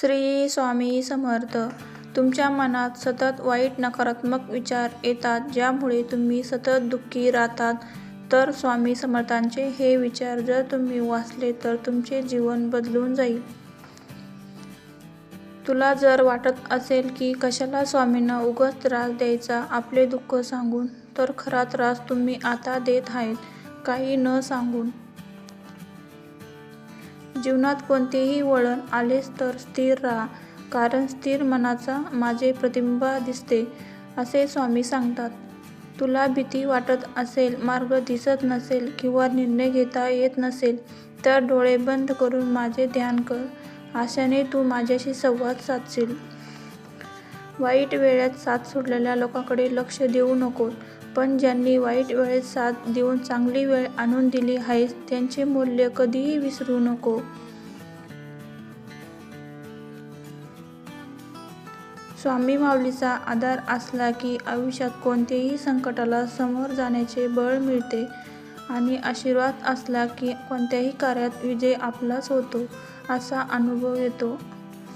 श्री स्वामी समर्थ. तुमच्या मनात सतत वाईट नकारात्मक विचार येतात ज्यामुळे तुम्ही सतत दुःखी राहतात. तर स्वामी समर्थांचे हे विचार जर तुम्ही वाचले तर तुमचे जीवन बदलून जाईल. तुला जर वाटत असेल की कशाला स्वामींना उगाच त्रास द्यायचा आपले दुःख सांगून तर खरा त्रास तुम्ही आता देत आहेत काही न सांगून. जीवनात कोणतेही वळण आलेच तर स्थिर राहा कारण स्थिर मनाचा माझे प्रतिबिंब दिसते असे स्वामी सांगतात. तुला भीती वाटत असेल मार्ग दिसत नसेल किंवा निर्णय घेता येत नसेल तर डोळे बंद करून माझे ध्यान कर. आशाने तू माझ्याशी संवाद साधशील. वाईट वेळेत साथ सोडलेल्या लोकांकडे लक्ष देऊ नको. पण ज्यांनी वाईट वेळेत साथ देऊन चांगली वेळ आणून दिली आहे त्यांचे मूल्य कधीही विसरू नको. स्वामी माऊलीचा आधार असला की आयुष्यात कोणत्याही संकटाला समोर जाण्याचे बळ मिळते आणि आशीर्वाद असला की कोणत्याही कार्यात विजय आपलाच होतो असा अनुभव येतो.